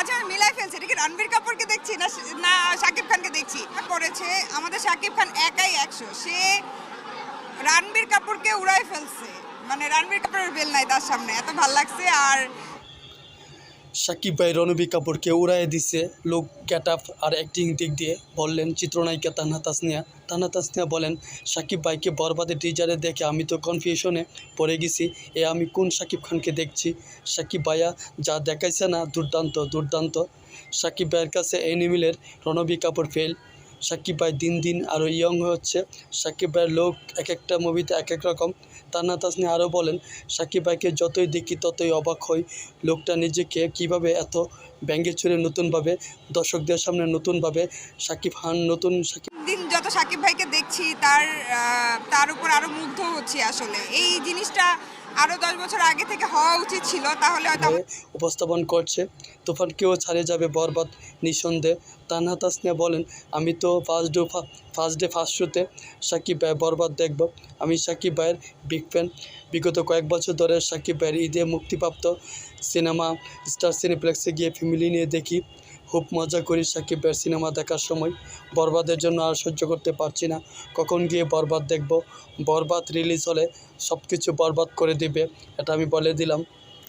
মাঝে মিলাই ফেলছে। এটা কি রণবীর কাপুরকে দেখছি না না শাকিব খানকে দেখছি? করেছে আমাদের শাকিব খান একাই একশো। সে রণবীর কাপুরকে উড়াই ফেলছে। মানে রণবীর কাপুরের বেল নাই তার সামনে। এত ভালো লাগছে। আর সাকিব ভাই রণবী কাপুরকে উড়াই দিছে। লোক গেট আপ আর অ্যাক্টিং দিক দিয়ে বললেন, চিত্রনায়িকা তানহা তাসনিয়া। তানহা তাসনিয়া বলেন, সাকিব ভাইকে বরবাদে টিজারে দেখে আমি তো কনফিউশনে পড়ে গেছি। এ আমি কোন সাকিব খানকে দেখছি? সাকিব ভাইয়া যা দেখাইছে না, দুর্দান্ত দুর্দান্ত। সাকিব ভাইয়ের কাছে এনিমিলের রণবী কাপুর ফেল সাকিব ভাই দিন দিন আরও ইয়ং হয়ে হচ্ছে। সাকিব ভাইয়ের লোক এক একটা মুভিতে এক এক রকম। তান্না তাসনি আরও বলেন, সাকিব ভাইকে যতই দেখি ততই অবাক হই। লোকটা নিজেকে কীভাবে এত ব্যাঙ্গে ছুড়ে নতুনভাবে, দর্শকদের সামনে নতুনভাবে, সাকিব খান নতুন সাকিব দিন যত সাকিব ভাইকে দেখছি, তার তার উপর আরও মুগ্ধ হচ্ছি আসলে। এই জিনিসটা আরও দশ বছর আগে থেকে হওয়া উচিত ছিল, তাহলে উপস্থাপন করছে। তুফানকেও ছাড়িয়ে যাবে বরবাদ নিঃসন্দেহে। তানহা তাসনিয়া বলেন, আমি তো first day first day first শোতে সাকিব ভাই বরবাদ দেখব। আমি সাকিব ভাইয়ের বিগ ফ্যান বিগত কয়েক বছর ধরে সাকিব ভাইয়ের ঈদে মুক্তিপ্রাপ্ত সিনেমা স্টার সিনেপ্লেক্সে গিয়ে ফ্যামিলি নিয়ে দেখি। খুব মজা করি সাকিব ভাইয়ের সিনেমা দেখার সময়। বরবাদের জন্য আর সহ্য করতে পারছি না। কখন গিয়ে বরবাদ দেখব? বরবাদ রিলিজ হলে সব কিছু বরবাদ করে দিবে, এটা আমি বলে দিলাম।